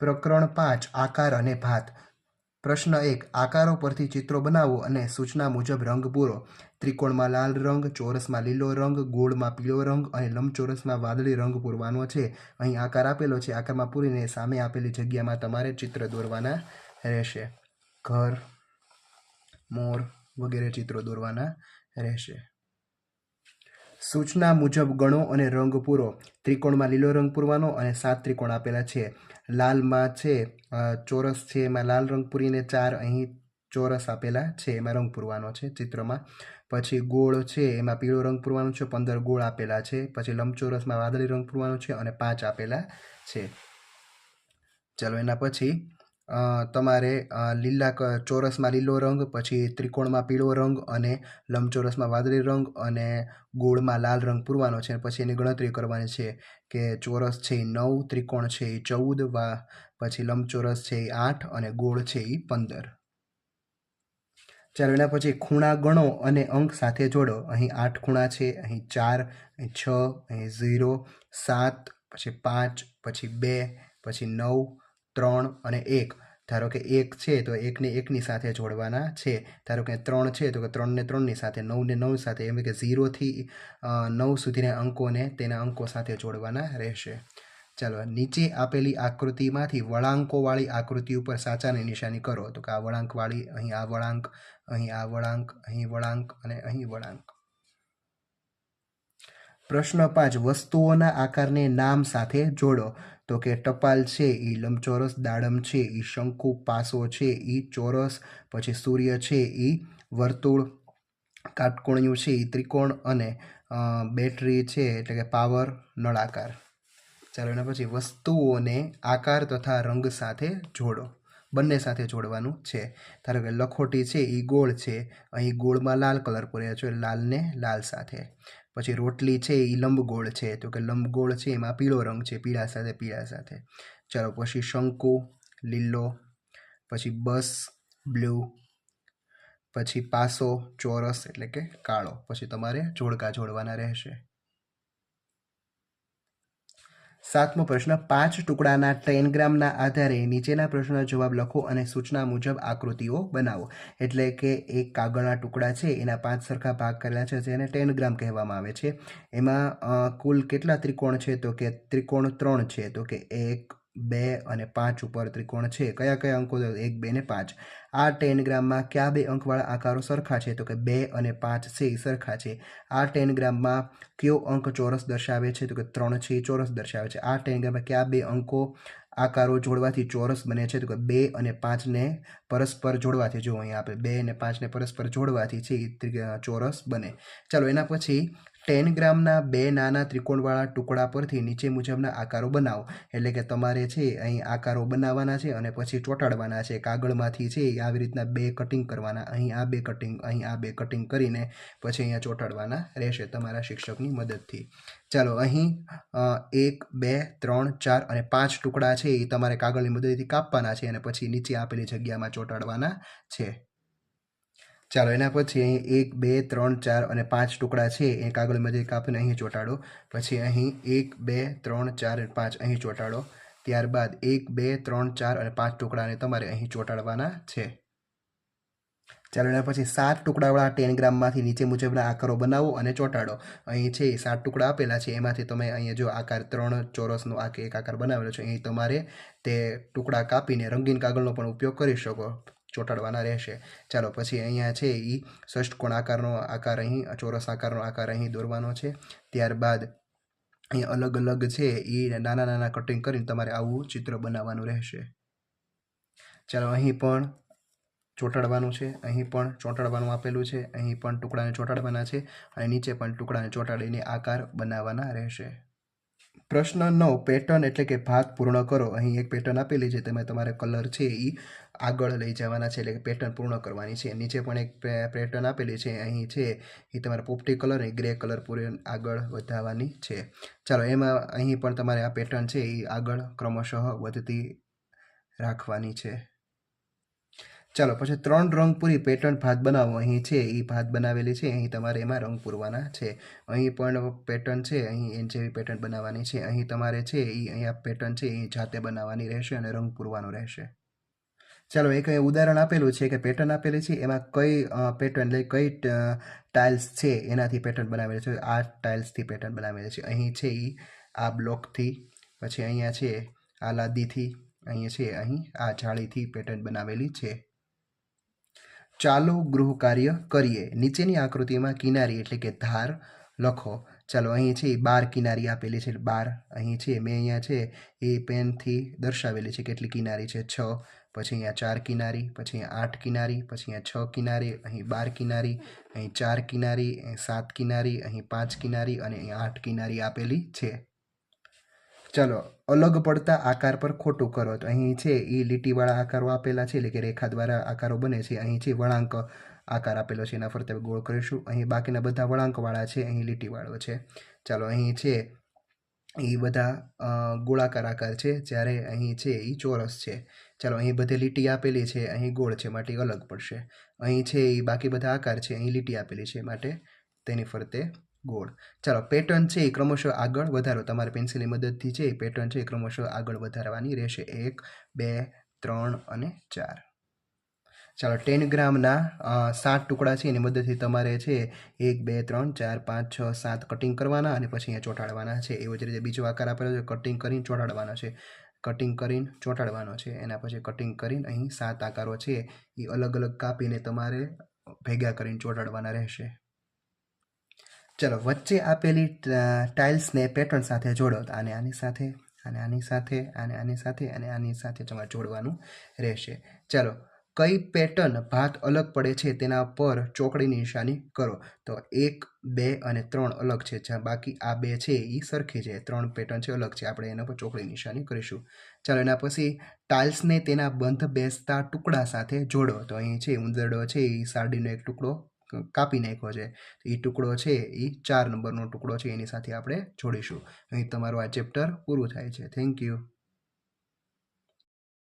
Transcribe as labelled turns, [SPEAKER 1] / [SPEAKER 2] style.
[SPEAKER 1] પ્રકરણ પાંચ, આકાર અને ભાત. પ્રશ્ન એક, આકારો પરથી ચિત્રો બનાવો અને સૂચના મુજબ રંગ પૂરો. ત્રિકોણમાં લાલ રંગ, ચોરસમાં લીલો રંગ, ગોળમાં પીળો રંગ અને લંબચોરસમાં વાદળી રંગ પૂરવાનો છે. અહીં આકાર આપેલો છે. આકારમાં પૂરીને સામે આપેલી જગ્યામાં તમારે ચિત્ર દોરવાના રહેશે. ઘર, મોર વગેરે ચિત્રો દોરવાના રહેશે. સૂચના મુજબ ગણો અને રંગ પૂરો. ત્રિકોણમાં લીલો રંગ પૂરવાનો અને સાત ત્રિકોણ આપેલા છે. લાલમાં છે ચોરસ છે, એમાં લાલ રંગ પૂરીને ચાર, અહીં ચોરસ આપેલા છે, એમાં રંગ પૂરવાનો છે ચિત્રમાં. પછી ગોળ છે, એમાં પીળો રંગ પૂરવાનો છે, પંદર ગોળ આપેલા છે. પછી લંબચોરસમાં વાદળી રંગ પૂરવાનો છે અને પાંચ આપેલા છે. ચાલો એના પછી તમારે લીલા ચોરસમાં લીલો રંગ, પછી ત્રિકોણમાં પીળો રંગ અને લંબચોરસમાં વાદળી રંગ અને ગોળમાં લાલ રંગ પૂરવાનો છે પછી એની ગણતરી કરવાની છે કે ચોરસ છે એ નવ, ત્રિકોણ છે એ ચૌદ, વા, પછી લંબચોરસ છે એ આઠ અને ગોળ છે એ પંદર. ચાલો એના પછી ખૂણા ગણો અને અંક સાથે જોડો. અહીં આઠ ખૂણા છે, અહીં ચાર, અહીં છ, અહીં ઝીરો, સાત, પછી પાંચ, પછી બે, પછી નવ ત્રણ અને એક. ધારો કે એક છે તો એકને એકની સાથે જોડવાના છે. ધારો કે ત્રણ છે તો કે ત્રણને ત્રણની સાથે, નવને નવ સાથે, એમ કે ઝીરોથી નવ સુધીના અંકોને તેના અંકો સાથે જોડવાના રહેશે. ચાલો નીચે આપેલી આકૃતિમાંથી વળાંકોવાળી આકૃતિ ઉપર સાચાની નિશાની કરો. તો કે આ વળાંકવાળી, અહીં આ વળાંક, અહીં આ વળાંક, અહીં વળાંક અને અહીં વળાંક. પ્રશ્ન પાંચ, વસ્તુઓના આકારને નામ સાથે જોડો. તો કે ટપાલ છે એ લંબચોરસ દાડમ છે એ શંકુ પાસો છે એ ચોરસ, પછી સૂર્ય છે એ વર્તુળ કાટકોણિયું છે એ ત્રિકોણ અને બેટરી છે, એટલે કે પાવર, નળાકાર. ચાલો એના પછી વસ્તુઓને આકાર તથા રંગ સાથે જોડો. બંને સાથે જોડવાનું છે. ધારો કે લખોટી છે એ ગોળ છે. અહીં ગોળમાં લાલ કલર પૂર્યા છે, લાલને લાલ સાથે. પછી રોટલી છે એ લંબગોળ છે. તો કે લંબગોળ છે એમાં પીળો રંગ છે, પીળા સાથે પીળા સાથે. ચાલો પછી શંકુ, લીલો, પછી બસ, બ્લુ, પછી પાસો, ચોરસ એટલે કે કાળો. પછી તમારે જોડકા જોડવાના રહેશે. સાતમો પ્રશ્ન, પાંચ ટુકડાના ટેનગ્રામના આધારે નીચેના પ્રશ્નનો જવાબ લખો અને સૂચના મુજબ આકૃતિઓ બનાવો. એટલે કે એક કાગળના ટુકડા છે, એના પાંચ સરખા ભાગ કરેલા છે, જેને ટેનગ્રામ કહેવામાં આવે છે. એમાં કુલ કેટલા ત્રિકોણ છે? તો કે ત્રિકોણ ત્રણ છે, તો કે એક બે અને પાંચ ઉપર ત્રિકોણ છે. કયા કયા અંકો એક, બે ને પાંચ. આ ટેનગ્રામમાં કયા બે અંકવાળા આકારો સરખા છે? તો કે બે અને પાંચ છે, એ સરખા છે. આ ટેનગ્રામમાં કયો અંક ચોરસ દર્શાવે છે? તો કે ત્રણ છે, એ ચોરસ દર્શાવે છે. આ ટેનગ્રામમાં કયા બે અંકો આકારો જોડવાથી ચોરસ બને છે? તો કે બે અને પાંચને પરસ્પર જોડવાથી. જો અહીંયા આપણે બે અને પાંચને પરસ્પર જોડવાથી છે ચોરસ બને. ચાલો, એના પછી ટેન ગ્રામના બે નાના ત્રિકોણવાળા ટુકડા પરથી નીચે મુજબના આકારો બનાવો. એટલે કે તમારે છે, અહીં આકારો બનાવવાના છે અને પછી ચોંટાડવાના છે. કાગળમાંથી છે, આવી રીતના બે કટિંગ કરવાના. અહીં આ બે કટિંગ અહીં આ બે કટિંગ કરીને પછી અહીંયા ચોંટાડવાના રહેશે તમારા શિક્ષકની મદદથી. ચાલો, અહીં એક, બે, ત્રણ, ચાર અને પાંચ ટુકડા છે એ તમારે કાગળની મદદથી કાપવાના છે અને પછી નીચે આપેલી જગ્યામાં ચોંટાડવાના છે. ચાલો, એના પછી અહીં એક, બે, ત્રણ, ચાર અને પાંચ ટુકડા છે એ કાગળમાંથી કાપીને અહીં ચોંટાડો. પછી અહીં એક, બે, ત્રણ, ચાર અને પાંચ અહીં ચોંટાડો. ત્યારબાદ એક, બે, ત્રણ, ચાર અને પાંચ ટુકડાને તમારે અહીં ચોંટાડવાના છે. ચાલો, એના પછી સાત ટુકડાવાળા ટેન ગ્રામમાંથી નીચે મુજબના આકારો બનાવો અને ચોંટાડો. અહીં છે સાત ટુકડા આપેલા છે, એમાંથી તમે અહીંયા જો આકાર ત્રણ ચોરસનો આ એક આકાર બનાવેલો છે, અહીં તમારે તે ટુકડા કાપીને રંગીન કાગળનો પણ ઉપયોગ કરી શકો. ચોંટાડવાના રહેશે. ચાલો પછી અહીંયા છે એ ષષ્ટકોણ આકારનો આકાર અહીં ચોરસ આકારનો આકાર અહીં દોરવાનો છે. ત્યારબાદ અહીં અલગ અલગ છે એ નાના નાના કટિંગ કરીને તમારે આવું ચિત્ર બનાવવાનું રહેશે. ચાલો અહીં પણ ચોંટાડવાનું છે, અહીં પણ ચોંટાડવાનું આપેલું છે, અહીં પણ ટુકડાને ચોંટાડવાના છે અને નીચે પણ ટુકડાને ચોંટાડીને આકાર બનાવવાના રહેશે. પ્રશ્ન નવ પેટર્ન એટલે કે ભાગ પૂર્ણ કરો. અહીં એક પેટર્ન આપેલી છે, તેમાં તમારે કલર છે એ આગળ લઈ જવાના છે એટલે કે પેટર્ન પૂર્ણ કરવાની છે. નીચે પણ એક પેટર્ન આપેલી છે. અહીં છે એ તમારે પોપટી કલર અને ગ્રે કલર પૂરે આગળ વધારવાની છે. ચાલો, એમાં અહીં પણ તમારે આ પેટર્ન છે એ આગળ ક્રમશઃ વધતી રાખવાની છે. ચાલો, પછી ત્રણ રંગ પૂરી પેટર્ન ભાત બનાવો. અહીં છે એ ભાત બનાવેલી છે. અહીં તમારે એમાં રંગ પૂરવાના છે. અહીં પણ પેટર્ન છે. અહીં એન જેવી પેટર્ન બનાવવાની છે. અહીં તમારે છે એ અહીંયા પેટર્ન છે એ જાતે બનાવવાની રહેશે અને રંગ પૂરવાનો રહેશે. ચાલો, એક ઉદાહરણ આપેલું છે કે પેટર્ન આપેલી છે. એમાં કઈ પેટર્ન એટલે કઈ ટાઇલ્સ છે એનાથી પેટર્ન બનાવેલી છે. આ ટાઇલ્સથી પેટર્ન બનાવેલી છે. અહીં છે એ આ બ્લોકથી પછી અહીંયા છે, આ લાદીથી, અહીંયા છે, અહીં આ જાળીથી પેટર્ન બનાવેલી છે. ચાલો ગૃહ કાર્ય કરીએ. નીચેની આકૃતિમાં કિનારી એટલે કે ધાર લખો. ચાલો, અહીં છે બાર કિનારી આપેલી છે. બાર, અહીં છે, મેં અહીંયા છે એ પેનથી દર્શાવેલી છે કેટલી કિનારી છે. છ પછી અહીંયા ચાર કિનારી, પછી અહીંયા આઠ કિનારી, પછી અહીંયા છ કિનારી, અહીં બાર કિનારી, અહીં ચાર કિનારી, અહીં સાત કિનારી, અહીં પાંચ કિનારી અને અહીં આઠ કિનારી આપેલી છે. ચલો, અલગ પડતા આકાર પર ખોટું કરો. તો અહીં છે એ લીટીવાળા આકારો આપેલા છે, એટલે કે રેખા દ્વારા આકારો બને છે. અહીં છે વળાંક આકાર આપેલો છે, એના ફરતે ગોળ કરીશું. અહીં બાકીના બધા વળાંકવાળા છે, અહીં લીટીવાળો છે. ચાલો, અહીં છે એ બધા ગોળાકાર આકાર છે, જ્યારે અહીં છે એ ચોરસ છે. ચાલો, અહીં બધે લીટી આપેલી છે, અહીં ગોળ છે, માટે અલગ પડશે. અહીં છે એ બાકી બધા આકાર છે, અહીં લીટી આપેલી છે, માટે તેની ફરતે ગોળ. ચાલો, પેટર્ન છે એ ક્રમશઃ આગળ વધારો. તમારે પેન્સિલની મદદથી છે એ પેટર્ન છે એ ક્રમશઃ આગળ વધારવાની રહેશે. એક, બે, ત્રણ અને ચાર. ચાલો ટેન ગ્રામના સાત ટુકડા છે, એની મદદથી તમારે છે, એક, બે, ત્રણ, ચાર, પાંચ, છ, સાત કટિંગ કરવાના અને પછી અહીંયા ચોંટાડવાના છે. એવો જ રીતે બીજો આકાર આપેલો છે કટિંગ કરીને ચોંટાડવાનો છે. કટિંગ કરીને ચોંટાડવાનો છે. એના પછી કટિંગ કરીને અહીં સાત આકારો છે, એ અલગ અલગ કાપીને તમારે ભેગા કરીને ચોંટાડવાના રહેશે. ચલો, વચ્ચે આપેલી ટાઇલ્સને પેટર્ન સાથે જોડો. આને આની સાથે અને આની સાથે અને આની સાથે, અને આની સાથે તમારે જોડવાનું રહેશે. ચાલો કઈ પેટર્ન ભાત અલગ પડે છે તેના પર ચોકડીની નિશાની કરો? તો એક, બે અને ત્રણ અલગ છે. જ્યાં બાકી આ બે છે એ સરખી છે. ત્રણ પેટર્ન છે અલગ છે. આપણે એના પર ચોકડી નિશાની કરીશું. ચાલો એના પછી ટાઇલ્સને તેના બંધ બેસતા ટુકડા સાથે જોડો. તો અહીં છે, ઉંદરડો છે, એ સાડીનો એક ટુકડો કાપી નાખ્યો છે. એ ટુકડો છે, એ ચાર નંબરનો ટુકડો છે. એની સાથે આપણે જોડીશું. અહીં તમારું આ ચેપ્ટર પૂરું થાય છે. Thank you